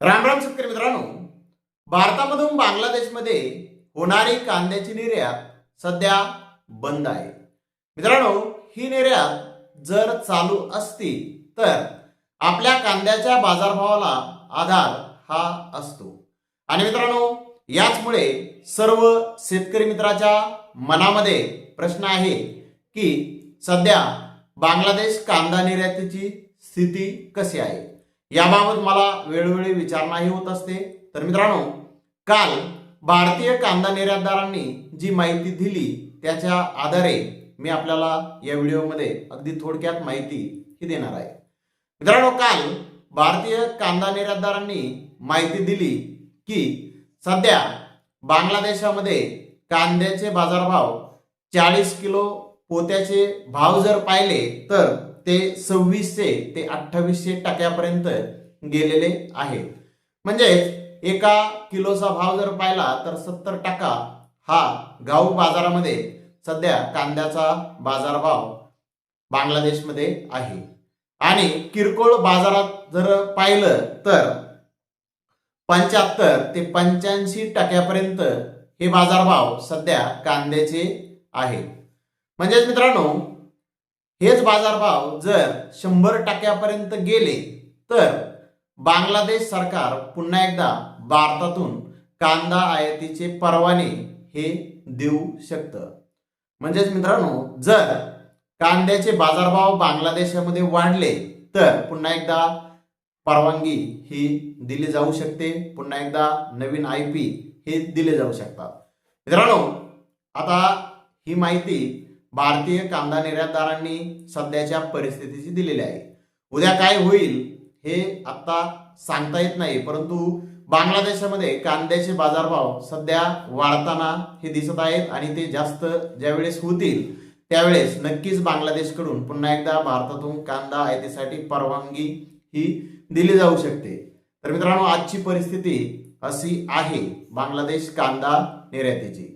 राम राम शेतकरी मित्रांनो. भारतामधून बांगलादेशमध्ये होणारी कांद्याची निर्यात सध्या बंद आहे. मित्रांनो ही निर्यात जर चालू असती तर आपल्या कांद्याच्या बाजारभावाला आधार हा असतो. आणि मित्रांनो याचमुळे सर्व शेतकरी मित्राच्या मनामध्ये प्रश्न आहे की सध्या बांगलादेश कांदा निर्यातीची स्थिती कशी आहे? याबाबत मला वेळोवेळी विचारणाही होत असते. तर मित्रांनो काल भारतीय कांदा निर्यातदारांनी जी माहिती दिली त्याच्या आधारे मी आपल्याला या व्हिडिओमध्ये अगदी थोडक्यात माहिती ही देणार आहे. मित्रांनो काल भारतीय कांदा निर्यातदारांनी माहिती दिली की सध्या बांगलादेशामध्ये कांद्याचे बाजारभाव चाळीस किलो पोत्याचे भाव जर पाहिले तर ते सव्वीसशे ते अठ्ठावीसशे टक्क्यापर्यंत गेलेले आहेत. म्हणजेच एका किलोचा भाव जर पाहिला तर सत्तर टक्का हा घाऊक बाजारामध्ये सध्या कांद्याचा बाजारभाव बांगलादेशमध्ये आहे. आणि किरकोळ बाजारात जर पाहिलं तर पंच्याहत्तर ते पंच्याऐंशी टक्क्यापर्यंत हे बाजारभाव सध्या कांद्याचे आहेत. म्हणजेच मित्रांनो हेच बाजारभाव जर शंभर टक्क्यापर्यंत गेले तर बांगलादेश सरकार पुन्हा एकदा भारतातून कांदा आयातीचे परवाने हे देऊ शकतं. म्हणजेच मित्रांनो जर कांद्याचे बाजारभाव बांगलादेशामध्ये वाढले तर पुन्हा एकदा परवानगी ही दिली जाऊ शकते. पुन्हा एकदा नवीन आय पी हे दिले जाऊ शकतात. मित्रांनो आता ही माहिती भारतीय कांदा निर्यातदारांनी सध्याच्या परिस्थितीची दिलेली आहे. उद्या काय होईल हे आता सांगता येत नाही परंतु बांगलादेशामध्ये कांद्याचे बाजारभाव सध्या वाढताना हे दिसत आहेत आणि ते जास्त ज्यावेळेस होतील त्यावेळेस नक्कीच बांगलादेशकडून पुन्हा एकदा भारतातून कांदा आयातीसाठी परवानगी ही दिली जाऊ शकते. तर मित्रांनो आजची परिस्थिती अशी आहे बांगलादेश कांदा निर्यातीची.